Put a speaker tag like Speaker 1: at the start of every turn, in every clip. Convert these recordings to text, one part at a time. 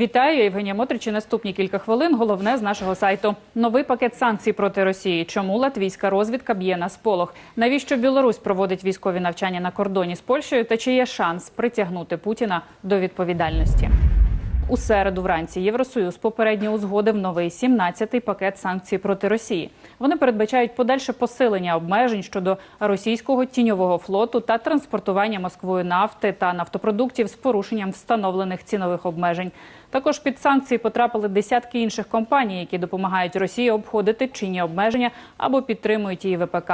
Speaker 1: Вітаю, Євгенія Мотричі. Наступні кілька хвилин. Головне з нашого сайту. Новий пакет санкцій проти Росії. Чому латвійська розвідка б'є на сполох? Навіщо Білорусь проводить військові навчання на кордоні з Польщею? Та чи є шанс притягнути Путіна до відповідальності? У середу вранці Євросоюз попередньо узгодив новий 17-й пакет санкцій проти Росії. Вони передбачають подальше посилення обмежень щодо російського тіньового флоту та транспортування Москвою нафти та нафтопродуктів з порушенням встановлених цінових обмежень. Також під санкції потрапили десятки інших компаній, які допомагають Росії обходити чинні обмеження або підтримують її ВПК.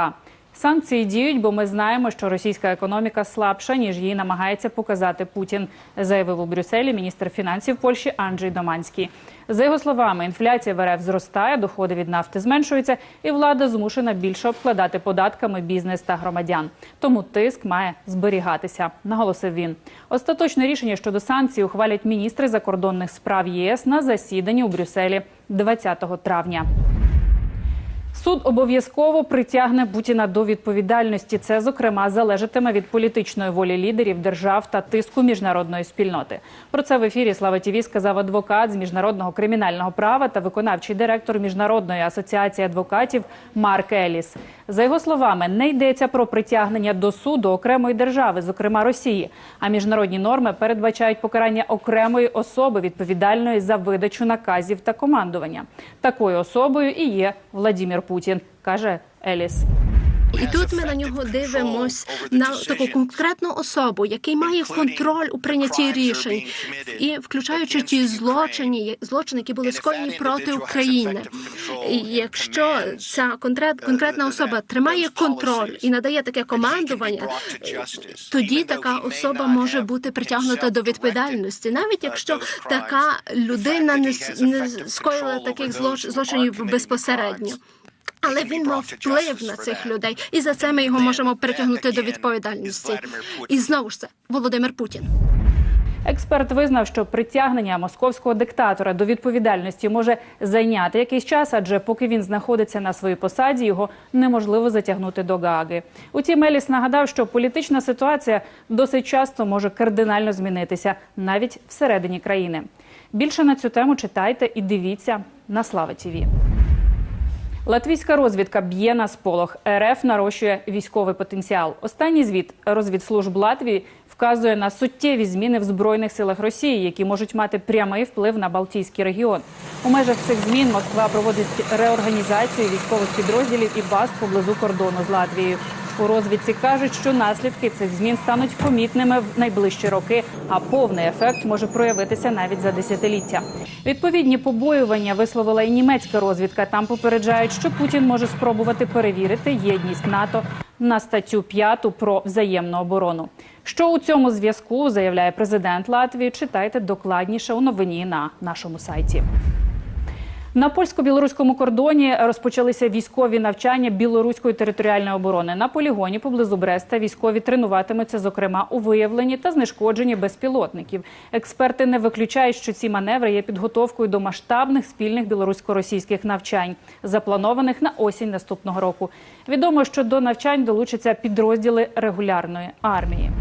Speaker 1: Санкції діють, бо ми знаємо, що російська економіка слабша ніж її намагається показати Путін, заявив у Брюсселі міністр фінансів Польщі Анджей Доманський. За його словами, інфляція в РФ зростає, доходи від нафти зменшуються, і влада змушена більше обкладати податками бізнес та громадян. Тому тиск має зберігатися, наголосив він. Остаточне рішення щодо санкцій ухвалять міністри закордонних справ ЄС на засіданні у Брюсселі 20 травня. Суд обов'язково притягне Путіна до відповідальності. Це, зокрема, залежатиме від політичної волі лідерів держав та тиску міжнародної спільноти. Про це в ефірі Слава Тіві сказав адвокат з міжнародного кримінального права та виконавчий директор міжнародної асоціації адвокатів Марк Еліс. За його словами, не йдеться про притягнення до суду окремої держави, зокрема Росії. А міжнародні норми передбачають покарання окремої особи відповідальної за видачу наказів та командування. Такою особою і є Владімір Путін, каже Еліс.
Speaker 2: І тут ми на нього дивимось на таку конкретну особу, який має контроль у прийнятті рішень, і включаючи ті злочини, злочини, які були скоєні проти України. І якщо ця конкрет, конкретна особа тримає контроль і надає таке командування, тоді така особа може бути притягнута до відповідальності, навіть якщо така людина не, скоїла таких злоч- злочинів безпосередньо. Але він мав вплив на цих людей, і за це ми його можемо притягнути до відповідальності. І знову ж це Володимир Путін.
Speaker 1: Експерт визнав, що притягнення московського диктатора до відповідальності може зайняти якийсь час, адже поки він знаходиться на своїй посаді, його неможливо затягнути до Гааги. Утім, Еліс нагадав, що політична ситуація досить часто може кардинально змінитися навіть всередині країни. Більше на цю тему читайте і дивіться на Слава Тіві. Латвійська розвідка б'є на сполох. РФ нарощує військовий потенціал. Останній звіт розвідслужб Латвії вказує на суттєві зміни в збройних силах Росії, які можуть мати прямий вплив на Балтійський регіон. У межах цих змін Москва проводить реорганізацію військових підрозділів і баз поблизу кордону з Латвією. У розвідці кажуть, що наслідки цих змін стануть помітними в найближчі роки, а повний ефект може проявитися навіть за десятиліття. Відповідні побоювання висловила і німецька розвідка. Там попереджають, що Путін може спробувати перевірити єдність НАТО на статтю 5 про взаємну оборону. Що у цьому зв'язку заявляє президент Латвії? Читайте докладніше у новині на нашому сайті. На польсько-білоруському кордоні розпочалися військові навчання білоруської територіальної оборони. На полігоні поблизу Бреста військові тренуватимуться, зокрема, у виявленні та знешкодженні безпілотників. Експерти не виключають, що ці маневри є підготовкою до масштабних спільних білорусько-російських навчань, запланованих на осінь наступного року. Відомо, що до навчань долучаться підрозділи регулярної армії.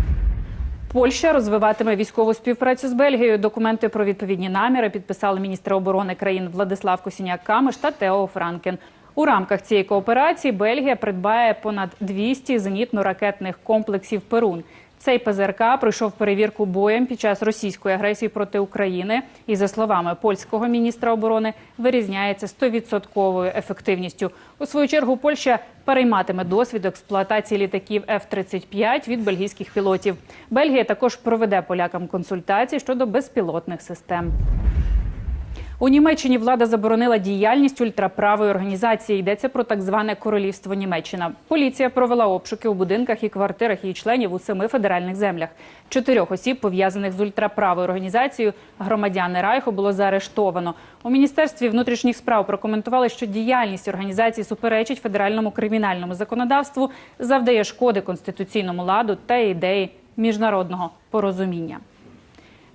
Speaker 1: Польща розвиватиме військову співпрацю з Бельгією. Документи про відповідні наміри підписали міністри оборони країн Владислав Косіняк-Камиш та Тео Франкен. У рамках цієї кооперації Бельгія придбає понад 200 зенітно-ракетних комплексів Перун. Цей ПЗРК пройшов перевірку боєм під час російської агресії проти України і, за словами польського міністра оборони, вирізняється 100% ефективністю. У свою чергу Польща перейматиме досвід експлуатації літаків F-35 від бельгійських пілотів. Бельгія також проведе полякам консультації щодо безпілотних систем. У Німеччині влада заборонила діяльність ультраправої організації. Йдеться про так зване королівство Німеччина. Поліція провела обшуки у будинках і квартирах її членів у семи федеральних землях. Чотирьох осіб, пов'язаних з ультраправою організацією, громадяни Райху було заарештовано. У міністерстві внутрішніх справ прокоментували, що діяльність організації суперечить федеральному кримінальному законодавству, завдає шкоди конституційному ладу та ідеї міжнародного порозуміння.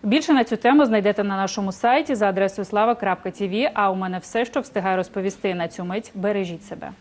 Speaker 1: Більше на цю тему знайдете на нашому сайті за адресою slava.tv. А у мене все, що встигаю розповісти на цю мить. Бережіть себе.